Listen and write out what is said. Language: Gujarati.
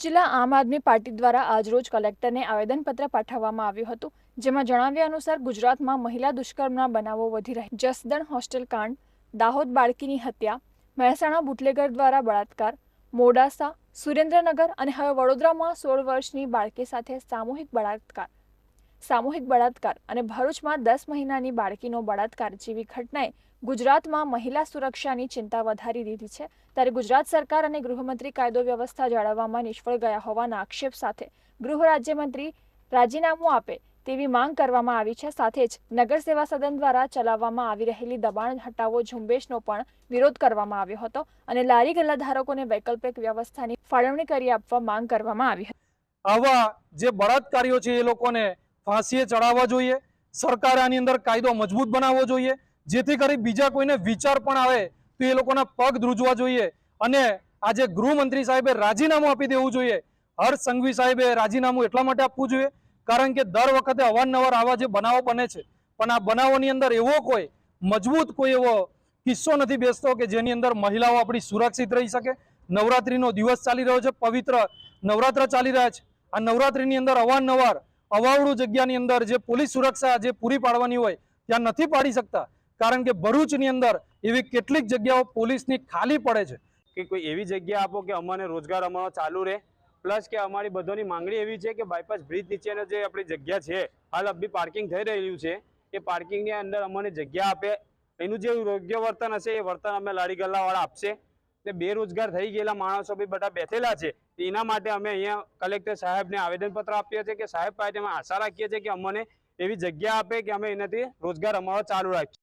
જિલ્લા આમ આદમી પાર્ટી દ્વારા આજરોજ કલેક્ટરને આવેદનપત્ર પાઠવવામાં આવ્યું હતું, જેમાં જણાવ્યા અનુસાર ગુજરાતમાં મહિલા દુષ્કર્મના બનાવો વધી રહ્યા જસદણ હોસ્ટેલ કાંડ, દાહોદ બાળકીની હત્યા, મહેસાણા બુટલેગર દ્વારા બળાત્કાર, મોડાસા, સુરેન્દ્રનગર અને હવે વડોદરામાં સોળ વર્ષની બાળકી સાથે સામૂહિક બળાત્કાર. સામૂહિક બળાત્કાર અને ભરૂચમાં દસ મહિનાની બાળકીનો બળાત્કાર જેવી ઘટનાએ ગુજરાતમાં મહિલા સુરક્ષાની ચિંતા વધારી દીધી છે. ત્યારે ગુજરાત સરકાર અને ગૃહમંત્રી કાયદો વ્યવસ્થા જાળવવામાં નિષ્ફળ ગયા હોવાના આક્ષેપ સાથે ગૃહ રાજ્યમંત્રી રાજીનામું આપે તેવી માંગ કરવામાં આવી છે. સાથે જ નગર સેવા સદન દ્વારા ચલાવવામાં આવી રહેલી દબાણ હટાવો ઝુંબેશનો પણ વિરોધ કરવામાં આવ્યો હતો અને લારી ગલ્લા ધારકોને વૈકલ્પિક વ્યવસ્થાની ફાળવણી કરી આપવા માંગ કરવામાં આવી હતી. આવા જે બળાત્કારીઓ છે એ લોકોને ફાંસીએ ચડાવવા જોઈએ. સરકારે આની અંદર કાયદો મજબૂત બનાવવો જોઈએ. જેથી કરી બીજા કોઈને વિચાર પણ આવે તો એ લોકોના પગ ધ્રુજવા જોઈએ. અને આજે ગૃહમંત્રી સાહેબે રાજીનામું આપી દેવું જોઈએ. હર્ષ સંઘવી સાહેબે રાજીનામું એટલા માટે આપવું જોઈએ. કારણ કે દર વખતે અવારનવાર આવા જે બનાવો બને છે. પણ આ બનાવોની અંદર એવો કોઈ મજબૂત કોઈ એવો કિસ્સો નથી બેસતો કે જેની અંદર મહિલાઓ આપણી સુરક્ષિત રહી શકે. નવરાત્રીનો દિવસ ચાલી રહ્યો છે. પવિત્ર નવરાત્ર ચાલી રહ્યા છે. આ નવરાત્રીની અંદર અવારનવાર અવાવડું જગ્યાની અંદર જે પોલીસ સુરક્ષા જે પૂરી પાડવાની હોય, ત્યાં નથી પાડી શકતા. કારણ કે ભરૂચની અંદર એવી કેટલીક જગ્યાઓ પોલીસની ખાલી પડે છે. કે કોઈ એવી જગ્યા આપો કે અમને રોજગાર અમારો ચાલુ રહે. પ્લસ કે અમારી બધાની માંગણી એવી છે કે બાયપાસ બ્રિજ નીચેનો જે આપણી જગ્યા છે, હાલ અભી પાર્કિંગ થઈ રહ્યું છે, એ પાર્કિંગની અંદર અમને જગ્યા આપે. એનું જે યોગ્ય વર્તન હશે, એ વર્તન અમે લારી ગલ્લાવાળા આપશે. ને બેરોજગાર થઈ ગયેલા માણસો બી બધા બેઠેલા છે. એના માટે અમે અહીંયા કલેક્ટર સાહેબને આવેદનપત્ર આપીએ છીએ કે સાહેબ પાસે અમે આશા રાખીએ છીએ કે અમને એવી જગ્યા આપે કે અમે એનાથી રોજગાર અમારો ચાલુ રાખીએ.